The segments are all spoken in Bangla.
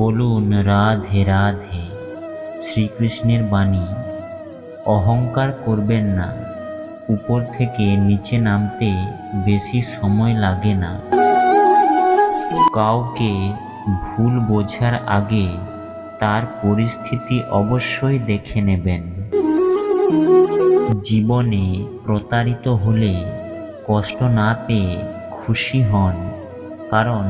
বলুন রাধে রাধে, শ্রীকৃষ্ণের বাণী। অহংকার করবেন না, উপর থেকে নিচে নামতে বেশি সময় লাগে না। কাউকে ভুল বোঝার আগে তার পরিস্থিতি অবশ্যই দেখে নেবেন। জীবনে প্রতারিত হলে কষ্ট না পেয়ে খুশি হন, কারণ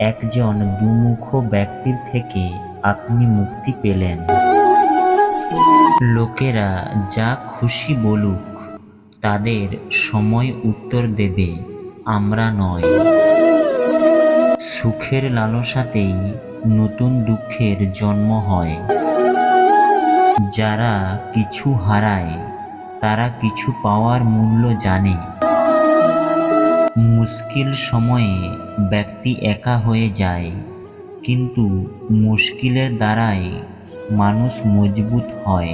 একজন দুমুখ ব্যক্তির থেকে আপনি মুক্তি পেলেন। লোকেরা যা খুশি বলুক, তাদের সময় উত্তর দেবে, আমরা নয়। সুখের লালসাতেই নতুন দুঃখের জন্ম হয়। যারা কিছু হারায়, তারা কিছু পাওয়ার মূল্য জানে। মুশকিল সময়ে ব্যক্তি একা হয়ে যায়, কিন্তু মুশকিলের দ্বারাই মানুষ মজবুত হয়।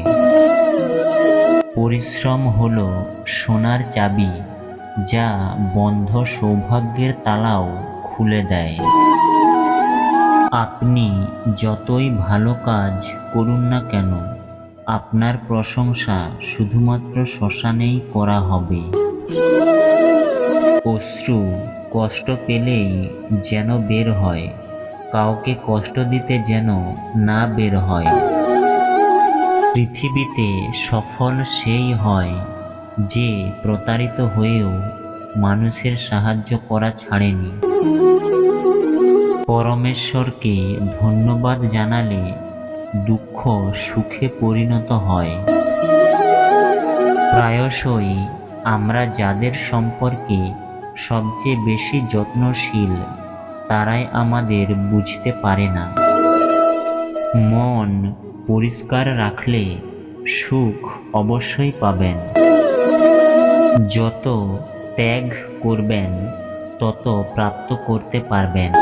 পরিশ্রম হলো সোনার চাবি, যা বন্ধ সৌভাগ্যের তালাও খুলে দেয়। আপনি যতই ভালো কাজ করুন না কেন, আপনার প্রশংসা শুধুমাত্র শ্মশানেই করা হবে। অশ্রু কষ্ট পেলেই যেন বের হয়। কাউকে কষ্ট দিতে যেন না বের হয়। পৃথিবীতে সফল সেই হয় যে প্রতারিত হয়েও মানুষের সাহায্য করা ছাড়েনি। পরমেশ্বরকে ধন্যবাদ জানালে দুঃখ সুখে পরিণত হয়। প্রায়শই আমরা যাদের সম্পর্কে সবচেয়ে বেশি যত্নশীল, তারাই আমাদের বুঝতে পারে না। মন পরিষ্কার রাখলে সুখ অবশ্যই পাবেন। যত ত্যাগ করবেন, তত প্রাপ্ত করতে পারবেন।